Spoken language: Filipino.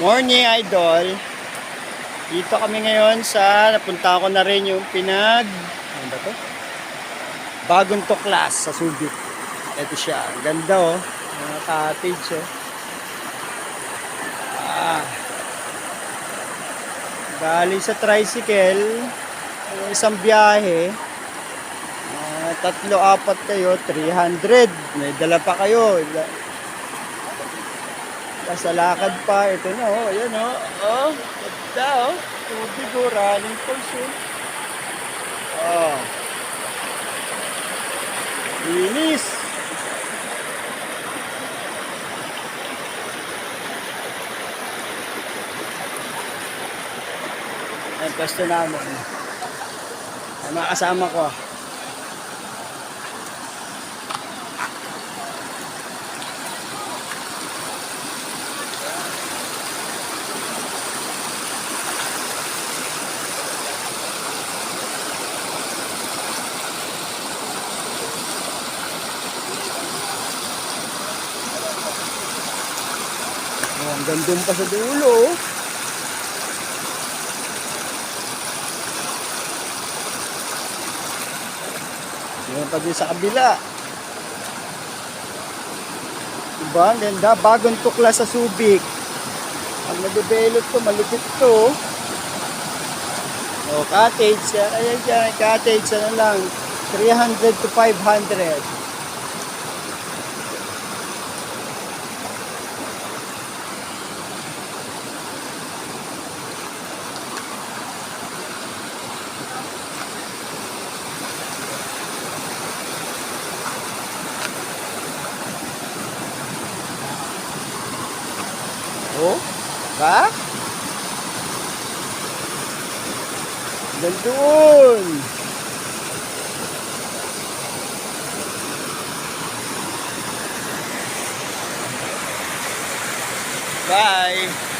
Morning, idol. Dito kami ngayon sa, napunta ko na rin yung pinag, ano ba to? Bagong tuklas sa Subic. Ito siya. Ganda oh. Mga cottage oh. Ah. Galing sa tricycle, isang biyahe, ah, tatlo, apat kayo, 300. May dala pa kayo. Nasa lakad pa. Ito na, oh. Ayan, oh. Oh, ganda, oh. Tubig, oh. Running falls, oh. Oh. Linis. Ang pwesto namin. Ay, mga kasama ko. Oh, ang gandun pa sa dulo. oh. Meron pa din sa kabila. Diba? Ganda. Bagong tukla sa Subic. Pag na-develop to, malupit to. O, cottage. Ayan dyan, cottage. Ano lang, 300 to 500. Oh, ba? Nandun! Bye!